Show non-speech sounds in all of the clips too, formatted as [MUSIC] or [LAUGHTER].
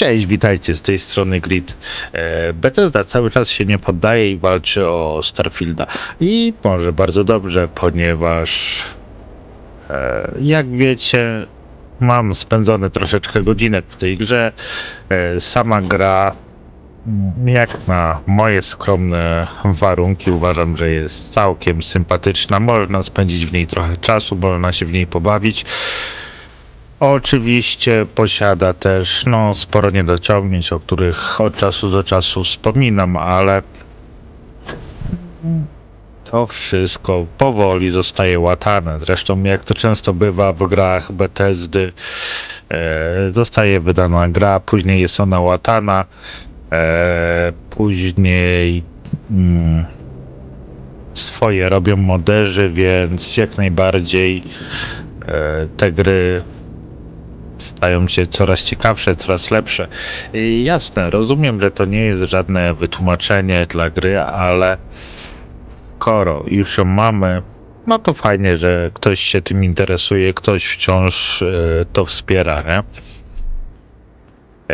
Cześć, witajcie, z tej strony Grid. E, Bethesda cały czas się nie poddaje i walczy o Starfielda. I może bardzo dobrze, ponieważ e, jak wiecie, mam spędzone troszeczkę godzinek w tej grze. E, sama gra, mm, jak na moje skromne warunki, uważam, że jest całkiem sympatyczna. Można spędzić w niej trochę czasu, można się w niej pobawić. Oczywiście posiada też no, sporo niedociągnięć, o których od czasu do czasu wspominam, ale to wszystko powoli zostaje łatane. Zresztą jak to często bywa w grach Bethesdy, e, zostaje wydana gra, później jest ona łatana, e, później mm, swoje robią moderzy, więc jak najbardziej e, te gry stają się coraz ciekawsze, coraz lepsze. I jasne, rozumiem, że to nie jest żadne wytłumaczenie dla gry, ale skoro już ją mamy, no to fajnie, że ktoś się tym interesuje, ktoś wciąż e, to wspiera, nie?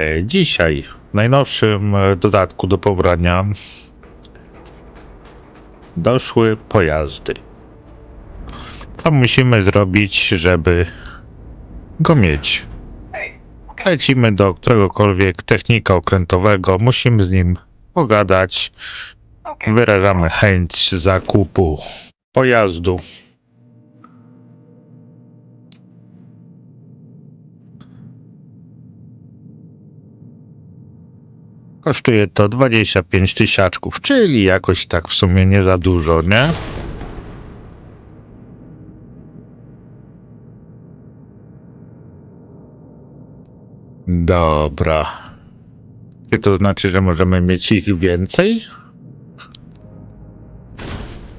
E, Dzisiaj w najnowszym e, dodatku do pobrania doszły pojazdy. Co musimy zrobić, żeby go mieć? Lecimy do któregokolwiek technika okrętowego, musimy z nim pogadać. Wyrażamy chęć zakupu pojazdu. Kosztuje to 25 tysiaczków, czyli jakoś tak w sumie nie za dużo, nie? Dobra. Czy to znaczy, że możemy mieć ich więcej?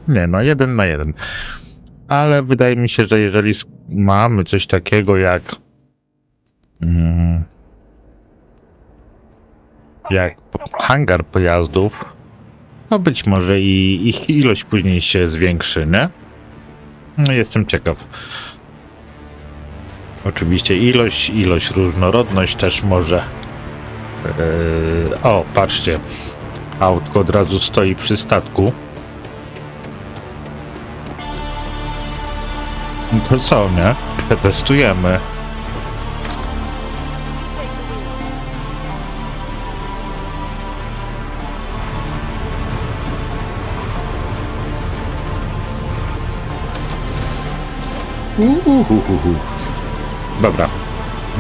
Nie, no jeden na jeden. Ale wydaje mi się, że jeżeli mamy coś takiego jak. Mm, jak hangar pojazdów, no być może i ich ilość później się zwiększy, nie? No jestem ciekaw. Oczywiście ilość, ilość, różnorodność też może. Yy, o, patrzcie. Autko od razu stoi przy statku. No to co, nie? Przetestujemy. Dobra.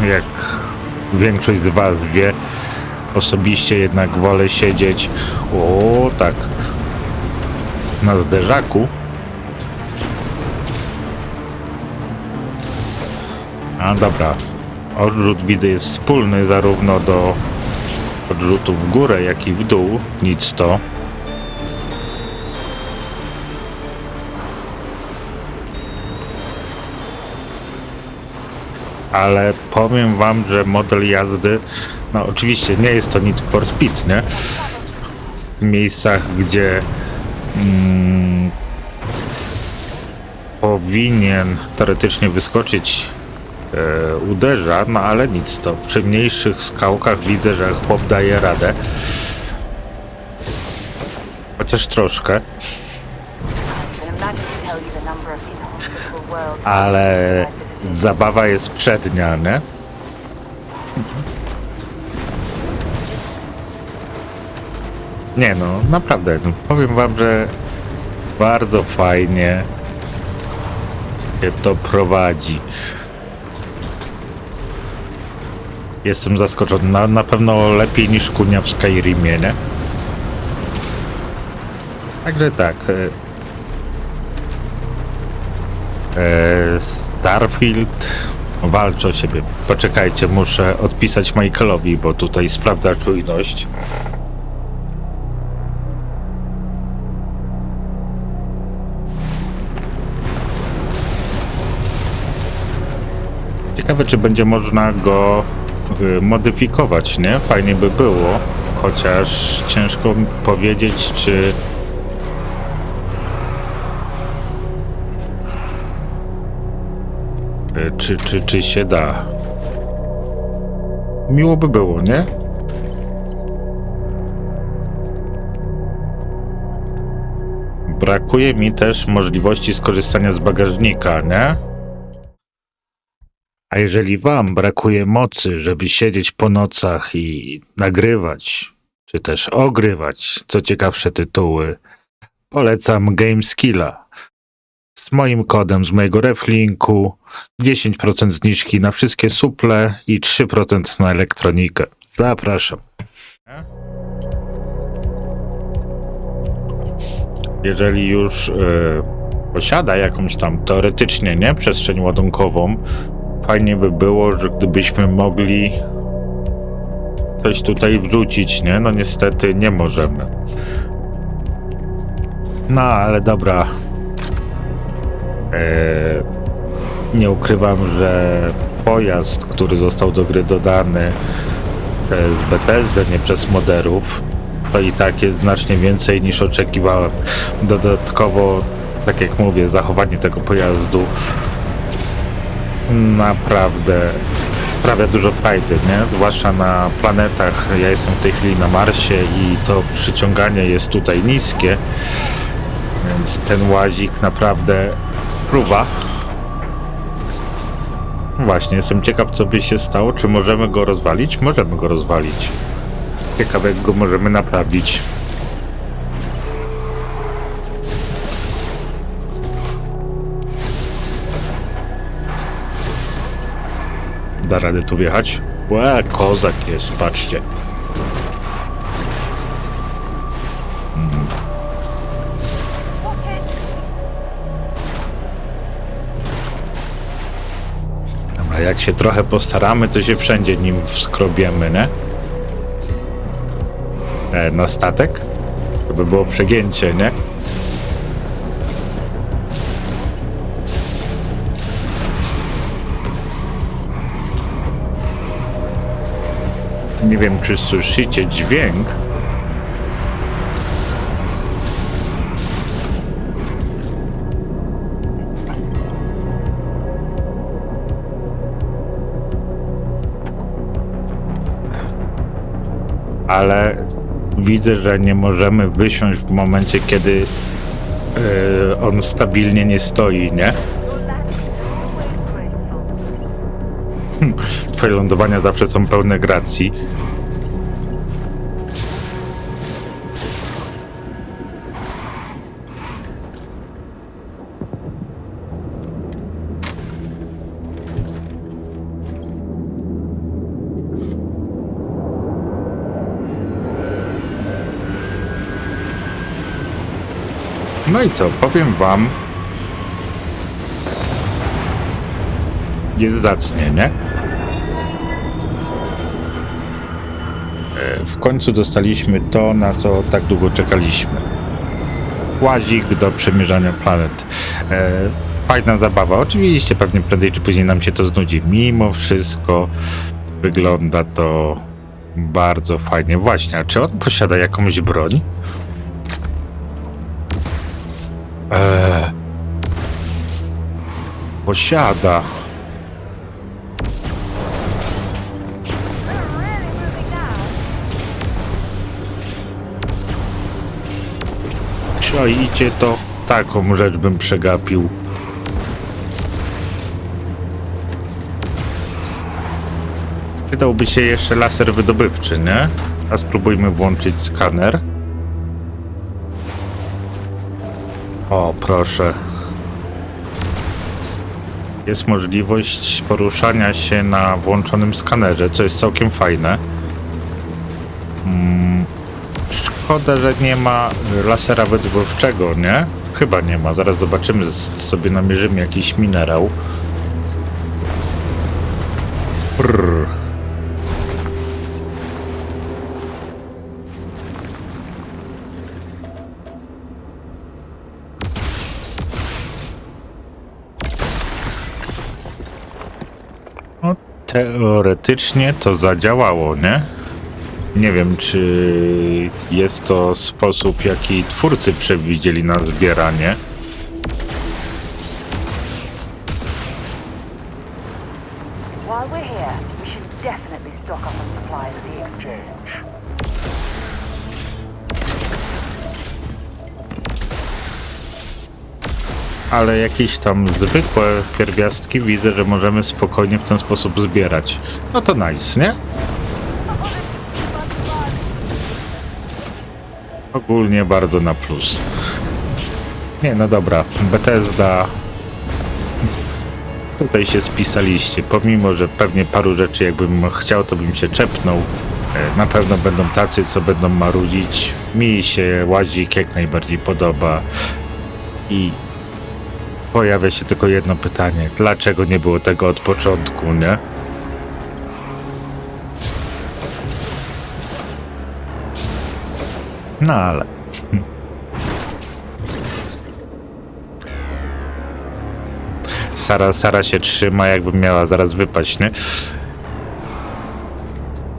Jak większość z Was wie, osobiście jednak wolę siedzieć o tak na zderzaku. A dobra. Odrzut widzę jest wspólny zarówno do odrzutu w górę, jak i w dół. Nic to. Ale powiem wam, że model jazdy, no oczywiście nie jest to nic for speed, nie? W miejscach, gdzie mm, powinien teoretycznie wyskoczyć e, uderza, no ale nic to. Przy mniejszych skałkach widzę, że chłop daje radę. Chociaż troszkę, ale zabawa jest przednia, nie? Nie no, naprawdę, powiem wam, że bardzo fajnie się to prowadzi. Jestem zaskoczony, na, na pewno lepiej niż kunia w Skyrimie, nie? Także tak, E, Starfield walczy o siebie. Poczekajcie, muszę odpisać Michaelowi, bo tutaj sprawdza czujność. Ciekawe, czy będzie można go y, modyfikować, nie? Fajnie by było, chociaż ciężko powiedzieć, czy Czy, czy, czy się da? miło by było, nie? Brakuje mi też możliwości skorzystania z bagażnika, nie? A jeżeli wam brakuje mocy, żeby siedzieć po nocach i nagrywać, czy też ogrywać co ciekawsze tytuły, polecam Gameskilla. Z moim kodem z mojego reflinku 10% zniżki na wszystkie suple i 3% na elektronikę. Zapraszam. Jeżeli już e, posiada jakąś tam teoretycznie nie przestrzeń ładunkową, fajnie by było, że gdybyśmy mogli coś tutaj wrzucić, nie? No niestety nie możemy. No ale dobra. Eee, nie ukrywam, że pojazd, który został do gry dodany przez Bethesda, nie przez moderów, to i tak jest znacznie więcej niż oczekiwałem. Dodatkowo, tak jak mówię, zachowanie tego pojazdu naprawdę sprawia dużo frajdy, nie? Zwłaszcza na planetach. Ja jestem w tej chwili na Marsie i to przyciąganie jest tutaj niskie, więc ten łazik naprawdę próba. Właśnie, jestem ciekaw, co by się stało. Czy możemy go rozwalić? Możemy go rozwalić. Ciekawe, jak go możemy naprawić. Da radę tu wjechać? Łe, kozak jest, patrzcie. Dobra, jak się trochę postaramy, to się wszędzie nim wskrobiemy, nie? E, na statek? To by było przegięcie, nie? Nie wiem, czy słyszycie dźwięk. Ale widzę, że nie możemy wysiąść w momencie, kiedy e, on stabilnie nie stoi, nie? Twoje lądowania zawsze są pełne gracji. No i co, powiem wam. Jest zacnie, nie? E, W końcu dostaliśmy to, na co tak długo czekaliśmy. Łazik do przemierzania planet. E, fajna zabawa. Oczywiście, pewnie prędzej czy później nam się to znudzi. Mimo wszystko wygląda to bardzo fajnie. Właśnie, a czy on posiada jakąś broń? Eee, posiada. Czaicie to? Taką rzecz bym przegapił. Przydałby się jeszcze laser wydobywczy, nie? A spróbujmy włączyć skaner. O, proszę. Jest możliwość poruszania się na włączonym skanerze, co jest całkiem fajne. Mm, szkoda, że nie ma lasera wydobywczego, nie? Chyba nie ma. Zaraz zobaczymy, sobie namierzymy jakiś minerał. Brrr. Teoretycznie to zadziałało, nie? Nie wiem, czy jest to sposób, jaki twórcy przewidzieli na zbieranie. Ale jakieś tam zwykłe pierwiastki widzę, że możemy spokojnie w ten sposób zbierać. No to nice, nie? Ogólnie bardzo na plus. Nie, no dobra, Bethesda. Tutaj się spisaliście, pomimo, że pewnie paru rzeczy jakbym chciał, to bym się czepnął. E, Na pewno będą tacy, co będą marudzić. Mi się łazik jak najbardziej podoba. I pojawia się tylko jedno pytanie. Dlaczego nie było tego od początku, nie? No ale... [LAUGHS] Sara, Sara się trzyma, jakby miała zaraz wypaść, nie?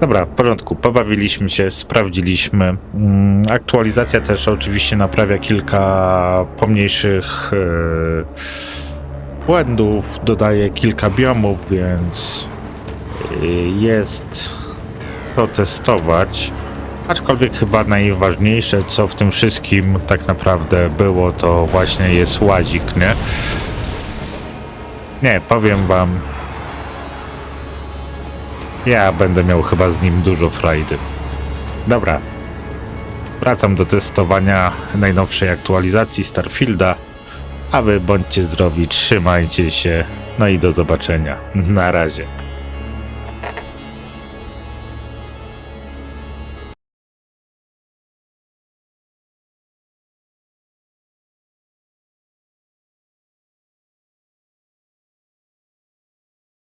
Dobra, w porządku. Pobawiliśmy się, sprawdziliśmy. Mm, Aktualizacja też oczywiście naprawia kilka pomniejszych e, błędów, dodaje kilka biomów, więc e, jest co testować. Aczkolwiek chyba najważniejsze, co w tym wszystkim tak naprawdę było, to właśnie jest łazik, nie? Nie, powiem wam, ja będę miał chyba z nim dużo frajdy. Dobra. Wracam do testowania najnowszej aktualizacji Starfielda. A wy bądźcie zdrowi, trzymajcie się. No i do zobaczenia. Na razie.